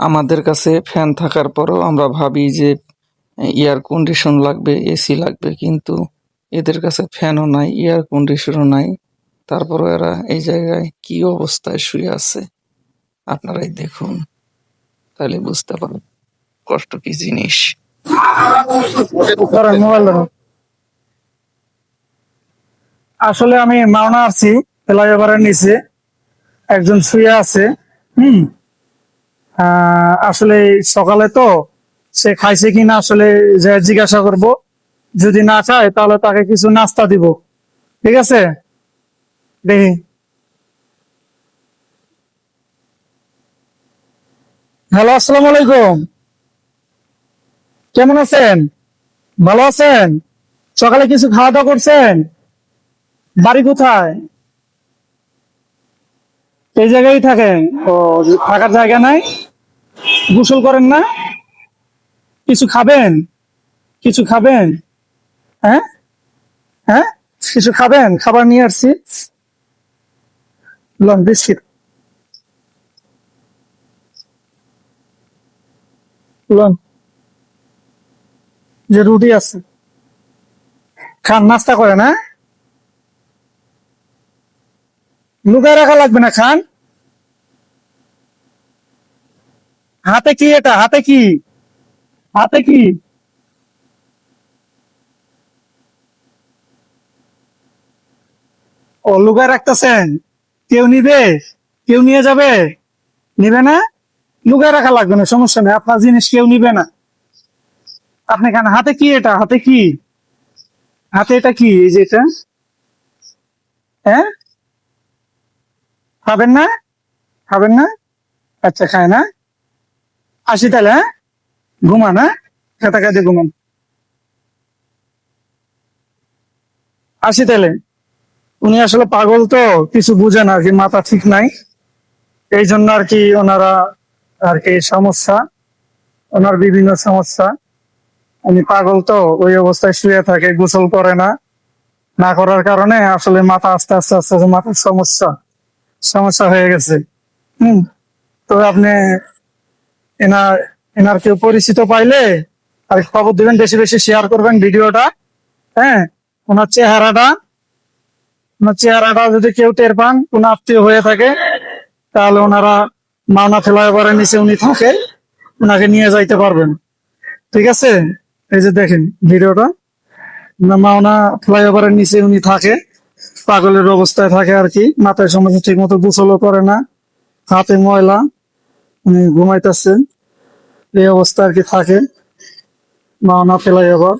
আমাদের কাছে ফ্যান থাকার পরেও আমরা ভাবি যে এয়ার কন্ডিশন লাগবে এসি লাগবে, কিন্তু এদের কাছে ফ্যানও নাই এয়ার কন্ডিশনও নাই। তারপরও এরা এই জায়গায় কি অবস্থায় শুয়ে আছে, আপনারাই দেখুন। তাহলে বুঝতে পারবেন কষ্ট কি জিনিস। আসলে আমি মাওনা আছি ফ্লাইওভারের নিচে। একজন শুয়ে আছে, হুম? আসলে সকালে তো সে খাইছে কিনা আসলে জিজ্ঞাসা করব। যদি না খায়, তাহলে তাকে কিছু নাস্তা দিব। ঠিক আছে? দেখি। হ্যালো, আসসালামু আলাইকুম। কেমন আছেন? ভালো আছেন? সকালে কিছু খাওয়া দাওয়া করছেন? বাড়ি কোথায়? এই জায়গায় থাকেন? ও, থাকার জায়গা নাই? গোসল করেন না? কিছু খাবেন? কিছু খাবেন? হ্যাঁ? হ্যাঁ? কিছু খাবেন? খাবার নিয়ে আসছি। লন, বিস্কিট। যে রুটি আছে। খান, নাস্তা করে না লুকায় রাখা লাগবে না, খান। হাতে কি এটা? হাতে কি? হাতে কি? ও, লুকায় রাখতেছেন। কেউ নিবে? কেউ নিয়ে যাবে? নিবে না? লুকায় রাখা লাগবে না, সমস্যা নেই। আপনার জিনিস কেউ নিবে না। আপনি খান, হাতে কি এটা? হাতে কি? হাতে এটা কি? এই যে এটা। হ্যাঁ? খাবেন না? খাবেন না? আচ্ছা খায় না। আসি তাহলে হ্যাঁ? ঘুমান হ্যাঁ? খেতা ঘুমান। আসি তাহলে। উনি আসলে পাগল তো, কিছু বুঝেন আর কি, মাথা ঠিক নাই। এই জন্য আর কি ওনারা আর কি সমস্যা, ওনার বিভিন্ন সমস্যা। উনি পাগল তো, ওই অবস্থায় শুয়ে থাকে, গোসল করে না। না করার কারণে আসলে মাথা আস্তে আস্তে আস্তে আস্তে মাথার সমস্যা সমস্যা হয়ে গেছে। হম তো আপনি এনার এনার কেউ পরিচিত পাইলে আর খবর দিবেন, বেশি বেশি শেয়ার করবেন ভিডিওটা। হ্যাঁ? ওনার চেহারাটা ওনার চেহারাটা যদি কেউ টের পান, কোন আত্মীয় হয়ে থাকে, তাহলে ওনারা মাওনা ফ্লাইওভারের নিচে উনি থাকে, ওনাকে নিয়ে যাইতে পারবেন। ঠিক আছে? এই যে দেখেন ভিডিওটা। মাওনা ফ্লাইওভারের নিচে উনি থাকে, পাগলের অবস্থায় থাকে আর কি, মাথায় সমস্যা ঠিক মতো গোসলও করে না, হাতে ময়লা। উনি ঘুমাইতেছেন। এই অবস্থা আর কি থাকে। মা না ফেলাই আবার